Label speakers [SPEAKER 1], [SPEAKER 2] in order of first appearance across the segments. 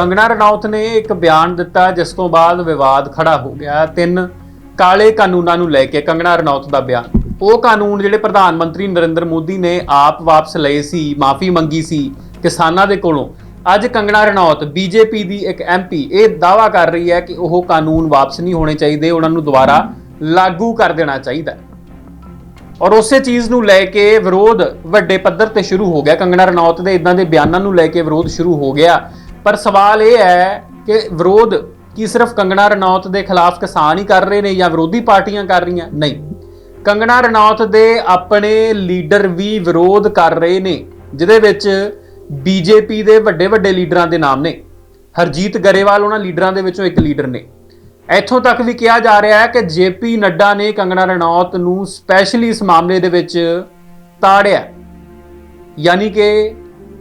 [SPEAKER 1] ਕੰਗਣਾ ਰਣੌਤ ਨੇ ਇੱਕ ਬਿਆਨ ਦਿੱਤਾ, ਜਿਸ ਤੋਂ ਬਾਅਦ ਵਿਵਾਦ ਖੜਾ ਹੋ ਗਿਆ। ਤਿੰਨ ਕਾਲੇ ਕਾਨੂੰਨਾਂ ਨੂੰ ਲੈ ਕੇ ਕੰਗਣਾ ਰਣੌਤ ਦਾ ਬਿਆਨ। ਉਹ ਕਾਨੂੰਨ ਜਿਹੜੇ ਪ੍ਰਧਾਨ ਮੰਤਰੀ ਨਰਿੰਦਰ ਮੋਦੀ ਨੇ ਆਪ ਵਾਪਸ ਲਏ ਸੀ, ਮਾਫੀ ਮੰਗੀ ਸੀ ਕਿਸਾਨਾਂ ਦੇ ਕੋਲੋਂ। ਅੱਜ ਕੰਗਣਾ ਰਣੌਤ ਬੀਜੇਪੀ ਦੀ ਇੱਕ ਐਮਪੀ ਇਹ ਦਾਵਾ ਕਰ ਰਹੀ ਹੈ ਕਿ ਉਹ ਕਾਨੂੰਨ ਵਾਪਸ ਨਹੀਂ ਹੋਣੇ ਚਾਹੀਦੇ, ਉਹਨਾਂ ਨੂੰ ਦੁਬਾਰਾ ਲਾਗੂ ਕਰ ਦੇਣਾ ਚਾਹੀਦਾ ਔਰ ਉਸੇ ਚੀਜ਼ ਨੂੰ ਲੈ ਕੇ ਵਿਰੋਧ ਵੱਡੇ ਪੱਧਰ ਤੇ ਸ਼ੁਰੂ ਹੋ ਗਿਆ। ਕੰਗਣਾ ਰਣੌਤ ਦੇ ਇਦਾਂ ਦੇ ਬਿਆਨਾਂ ਨੂੰ ਲੈ ਕੇ ਵਿਰੋਧ ਸ਼ੁਰੂ ਹੋ ਗਿਆ। ਪਰ ਸਵਾਲ ਇਹ ਹੈ ਕਿ ਵਿਰੋਧ ਕੀ ਸਿਰਫ ਕੰਗਣਾ ਰਣੌਤ ਦੇ ਖਿਲਾਫ ਕਿਸਾਨ ਹੀ ਕਰ ਰਹੇ ਨੇ ਜਾਂ ਵਿਰੋਧੀ ਪਾਰਟੀਆਂ ਕਰ ਰਹੀਆਂ? ਨਹੀਂ। ਕੰਗਣਾ ਰਣੌਤ ਦੇ ਆਪਣੇ ਲੀਡਰ ਵੀ ਵਿਰੋਧ ਕਰ ਰਹੇ ਨੇ, ਜਿਹਦੇ ਵਿੱਚ ਬੀਜੇਪੀ ਦੇ ਵੱਡੇ ਵੱਡੇ ਲੀਡਰਾਂ ਦੇ ਨਾਮ ਨੇ। ਹਰਜੀਤ ਗਰੇਵਾਲ ਉਹਨਾਂ ਲੀਡਰਾਂ ਦੇ ਵਿੱਚੋਂ ਇੱਕ ਲੀਡਰ ਨੇ। ਇੱਥੋਂ ਤੱਕ ਵੀ ਕਿਹਾ ਜਾ ਰਿਹਾ ਹੈ ਕਿ ਜੇਪੀ ਨੱਡਾ ਨੇ ਕੰਗਣਾ ਰਣੌਤ ਨੂੰ ਸਪੈਸ਼ਲੀ ਇਸ ਮਾਮਲੇ ਦੇ ਵਿੱਚ ਤਾੜਿਆ। ਯਾਨੀ ਕਿ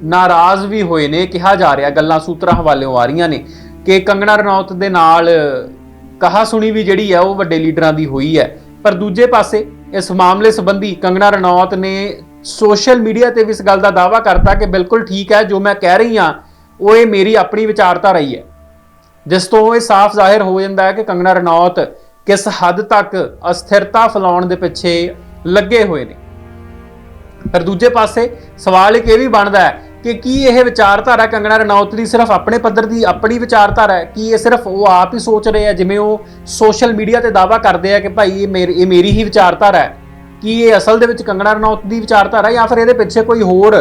[SPEAKER 1] ਨਾਰਾਜ਼ ਵੀ ਹੋਏ ਨੇ, ਕਿਹਾ ਜਾ ਰਿਹਾ, ਗੱਲਾਂ ਸੂਤਰਾਂ ਹਵਾਲਿਓਂ ਆ ਰਹੀਆਂ ਨੇ ਕਿ ਕੰਗਣਾ ਰਣੌਤ ਦੇ ਨਾਲ ਕਹਾ ਸੁਣੀ ਵੀ ਜਿਹੜੀ ਹੈ ਉਹ ਵੱਡੇ ਲੀਡਰਾਂ ਦੀ ਹੋਈ ਹੈ। ਪਰ ਦੂਜੇ ਪਾਸੇ ਇਸ ਮਾਮਲੇ ਸੰਬੰਧੀ ਕੰਗਣਾ ਰਣੌਤ ਨੇ ਸੋਸ਼ਲ ਮੀਡੀਆ ਤੇ ਵੀ ਇਸ ਗੱਲ ਦਾ ਦਾਅਵਾ ਕਰਤਾ ਕਿ ਬਿਲਕੁਲ ਠੀਕ ਹੈ, ਜੋ ਮੈਂ ਕਹਿ ਰਹੀ ਹਾਂ, ਉਹ ਇਹ ਮੇਰੀ ਆਪਣੀ ਵਿਚਾਰਧਾਰਾ ਹੀ ਹੈ। ਜਿਸ ਤੋਂ ਇਹ ਸਾਫ਼ ਜ਼ਾਹਿਰ ਹੋ ਜਾਂਦਾ ਹੈ ਕਿ ਕੰਗਣਾ ਰਣੌਤ ਕਿਸ ਹੱਦ ਤੱਕ ਅਸਥਿਰਤਾ ਫੈਲਾਉਣ ਦੇ ਪਿੱਛੇ ਲੱਗੇ ਹੋਏ ਨੇ। ਪਰ ਦੂਜੇ ਪਾਸੇ ਸਵਾਲ ਇੱਕ ਇਹ ਵੀ ਬਣਦਾ ਹੈ ਕਿ ਕੀ ਇਹ ਵਿਚਾਰਧਾਰਾ ਕੰਗਣਾ ਰਣੌਤ ਦੀ ਸਿਰਫ ਆਪਣੇ ਪੱਧਰ ਦੀ ਆਪਣੀ ਵਿਚਾਰਧਾਰਾ ਹੈ? ਕੀ ਇਹ ਸਿਰਫ ਉਹ ਆਪ ਹੀ ਸੋਚ ਰਹੇ ਆ ਜਿਵੇਂ ਉਹ ਸੋਸ਼ਲ ਮੀਡੀਆ ਤੇ ਦਾਅਵਾ ਕਰਦੇ ਆ ਕਿ ਭਾਈ ਇਹ ਮੇਰੀ ਇਹ ਮੇਰੀ ਹੀ ਵਿਚਾਰਧਾਰਾ ਹੈ? ਕੀ ਇਹ ਅਸਲ ਦੇ ਵਿੱਚ ਕੰਗਣਾ ਰਣੌਤ ਦੀ ਵਿਚਾਰਧਾਰਾ ਜਾਂ ਫਿਰ ਇਹਦੇ ਪਿੱਛੇ ਕੋਈ ਹੋਰ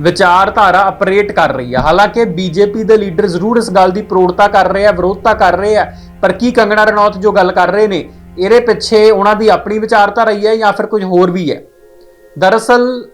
[SPEAKER 1] ਵਿਚਾਰਧਾਰਾ ਆਪਰੇਟ ਕਰ ਰਹੀ ਹੈ ਹਾਲਾਂਕਿ ਬੀਜੇਪੀ ਦੇ ਲੀਡਰ ਜ਼ਰੂਰ ਇਸ ਗੱਲ ਦੀ ਪ੍ਰੋੜਤਾ ਕਰ ਰਹੇ ਆ, ਵਿਰੋਧਤਾ ਕਰ ਰਹੇ ਆ, ਪਰ ਕੀ ਕੰਗਣਾ ਰਣੌਤ ਜੋ ਗੱਲ ਕਰ ਰਹੇ ਨੇ, ਇਹਦੇ ਪਿੱਛੇ ਉਹਨਾਂ ਦੀ ਆਪਣੀ ਵਿਚਾਰਧਾਰਾ ਹੀ ਹੈ ਜਾਂ ਫਿਰ ਕੁਝ ਹੋਰ ਵੀ ਹੈ? ਦਰਅਸਲ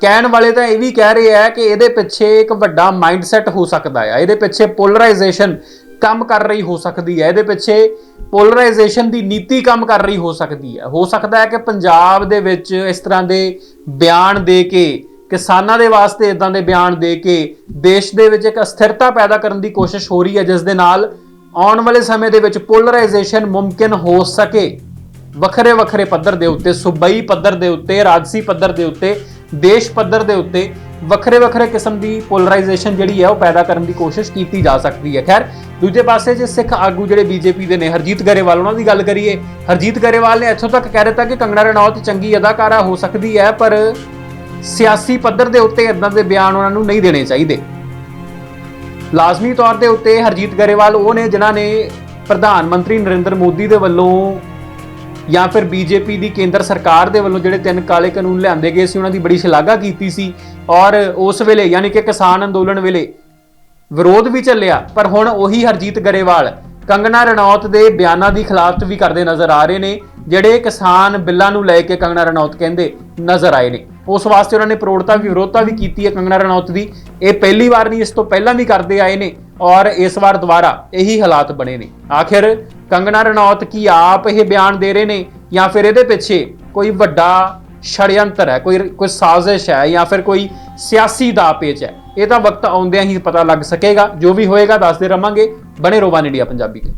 [SPEAKER 1] ਕਹਿਣ ਵਾਲੇ ਤਾਂ ਇਹ ਵੀ ਕਹਿ ਰਹੇ ਆ ਕਿ ਇਹਦੇ ਪਿੱਛੇ ਇੱਕ ਵੱਡਾ ਮਾਈਂਡਸੈਟ ਹੋ ਸਕਦਾ ਹੈ ਇਹਦੇ ਪਿੱਛੇ ਪੋਲਰਾਈਜੇਸ਼ਨ ਕੰਮ ਕਰ ਰਹੀ ਹੋ ਸਕਦੀ ਹੈ ਇਹਦੇ ਪਿੱਛੇ ਪੋਲਰਾਈਜੇਸ਼ਨ ਦੀ ਨੀਤੀ ਕੰਮ ਕਰ ਰਹੀ ਹੋ ਸਕਦੀ ਹੈ ਹੋ ਸਕਦਾ ਹੈ ਕਿ ਪੰਜਾਬ ਦੇ ਵਿੱਚ ਇਸ ਤਰ੍ਹਾਂ ਦੇ ਬਿਆਨ ਦੇ ਕੇ, ਕਿਸਾਨਾਂ ਦੇ ਵਾਸਤੇ ਇਦਾਂ ਦੇ ਬਿਆਨ ਦੇ ਕੇ ਦੇਸ਼ ਦੇ ਵਿੱਚ ਇੱਕ ਅਸਥਿਰਤਾ ਪੈਦਾ ਕਰਨ ਦੀ ਕੋਸ਼ਿਸ਼ ਹੋ ਰਹੀ ਹੈ ਜਿਸ ਦੇ ਨਾਲ ਆਉਣ ਵਾਲੇ ਸਮੇਂ ਦੇ ਵਿੱਚ ਪੋਲਰਾਈਜੇਸ਼ਨ ਮੁਮਕਿਨ ਹੋ ਸਕੇ। ਵੱਖਰੇ ਵੱਖਰੇ ਪੱਧਰ ਦੇ ਉੱਤੇ, ਸੂਬਾਈ ਪੱਧਰ ਦੇ ਉੱਤੇ, ਰਾਜਸੀ ਪੱਧਰ ਦੇ ਉੱਤੇ ਦੇਸ਼ ਪੱਧਰ ਦੇ ਉੱਤੇ ਵੱਖਰੇ ਵੱਖਰੇ ਕਿਸਮ ਦੀ ਪੋਲਰਾਈਜੇਸ਼ਨ ਜਿਹੜੀ ਹੈ ਉਹ ਪੈਦਾ ਕਰਨ ਦੀ ਕੋਸ਼ਿਸ਼ ਕੀਤੀ ਜਾ ਸਕਦੀ ਹੈ। ਖੈਰ, ਦੂਜੇ ਪਾਸੇ ਜੇ ਸਿੱਖ ਆਗੂ ਜਿਹੜੇ ਬੀਜੇਪੀ ਦੇ ਨੇ, ਹਰਜੀਤ ਗਰੇਵਾਲ, ਉਹਨਾਂ ਦੀ ਗੱਲ ਕਰੀਏ, ਹਰਜੀਤ ਗਰੇਵਾਲ ਨੇ ਇੱਥੋਂ ਤੱਕ ਕਹਿ ਦਿੱਤਾ ਕਿ ਕੰਗਣਾ ਰਣੌਤ ਚੰਗੀ ਅਦਾਕਾਰਾ ਹੋ ਸਕਦੀ ਹੈ, ਪਰ ਸਿਆਸੀ ਪੱਧਰ ਦੇ ਉੱਤੇ ਇਦਾਂ ਦੇ ਬਿਆਨ ਉਹਨਾਂ ਨੂੰ ਨਹੀਂ ਦੇਣੇ ਚਾਹੀਦੇ। ਲਾਜ਼ਮੀ ਤੌਰ ਦੇ ਉੱਤੇ ਹਰਜੀਤ ਗਰੇਵਾਲ, ਉਹ ਨੇ, ਜਿਨ੍ਹਾਂ ਨੇ ਪ੍ਰਧਾਨ ਮੰਤਰੀ ਨਰਿੰਦਰ ਮੋਦੀ ਦੇ ਵੱਲੋਂ ਜਾਂ ਫਿਰ ਬੀਜੇਪੀ ਦੀ ਕੇਂਦਰ ਸਰਕਾਰ ਦੇ ਵੱਲੋਂ ਜਿਹੜੇ ਤਿੰਨ ਕਾਲੇ ਕਾਨੂੰਨ ਲਿਆਂਦੇ ਗਏ ਸੀ, ਉਹਨਾਂ ਦੀ ਬੜੀ ਸ਼ਲਾਘਾ ਕੀਤੀ ਸੀ ਔਰ ਉਸ ਵੇਲੇ ਯਾਨੀ ਕਿ ਕਿਸਾਨ ਅੰਦੋਲਨ ਵੇਲੇ ਵਿਰੋਧ ਵੀ ਚੱਲਿਆ, ਪਰ ਹੁਣ ਉਹੀ ਹਰਜੀਤ ਗਰੇਵਾਲ ਕੰਗਣਾ ਰਣੌਤ ਦੇ ਬਿਆਨਾਂ ਦੀ ਖਿਲਾਫਤ ਵੀ ਕਰਦੇ ਨਜ਼ਰ ਆ ਰਹੇ ਨੇ, ਜਿਹੜੇ ਕਿਸਾਨ ਬਿੱਲਾਂ ਨੂੰ ਲੈ ਕੇ ਕੰਗਣਾ ਰਣੌਤ ਕਹਿੰਦੇ ਨਜ਼ਰ ਆਏ ਨੇ। ਉਸ ਵਾਸਤੇ ਉਹਨਾਂ ਨੇ ਪ੍ਰੋੜਤਾ ਵੀ, ਵਿਰੋਧਤਾ ਵੀ ਕੀਤੀ ਹੈ ਕੰਗਣਾ ਰਣੌਤ ਦੀ। ਇਹ ਪਹਿਲੀ ਵਾਰ ਨਹੀਂ, ਇਸ ਤੋਂ ਪਹਿਲਾਂ ਵੀ ਕਰਦੇ ਆਏ ਨੇ ਔਰ ਇਸ ਵਾਰ ਦੁਬਾਰਾ ਇਹੀ ਹਾਲਾਤ ਬਣੇ ਨੇ। ਆਖਿਰ ਕੰਗਣਾ ਰਣੌਤ ਕੀ ਆਪ ਇਹ ਬਿਆਨ ਦੇ ਰਹੇ ਨੇ ਜਾਂ ਫਿਰ ਇਹਦੇ ਪਿੱਛੇ ਕੋਈ ਵੱਡਾ ਛੜਯੰਤਰ ਹੈ, ਕੋਈ ਕੋਈ ਸਾਜ਼ਿਸ਼ ਹੈ ਜਾਂ ਫਿਰ ਕੋਈ ਸਿਆਸੀ ਦਾ ਪੇਚ ਹੈ? ਇਹ ਤਾਂ ਵਕਤ ਆਉਂਦਿਆਂ ਹੀ ਪਤਾ ਲੱਗ ਸਕੇਗਾ। ਜੋ ਵੀ ਹੋਏਗਾ, ਦੱਸਦੇ ਰਵਾਂਗੇ। ਬਣੇ ਰੋਵਾਨ ਇੰਡੀਆ ਪੰਜਾਬੀ ਤੇ।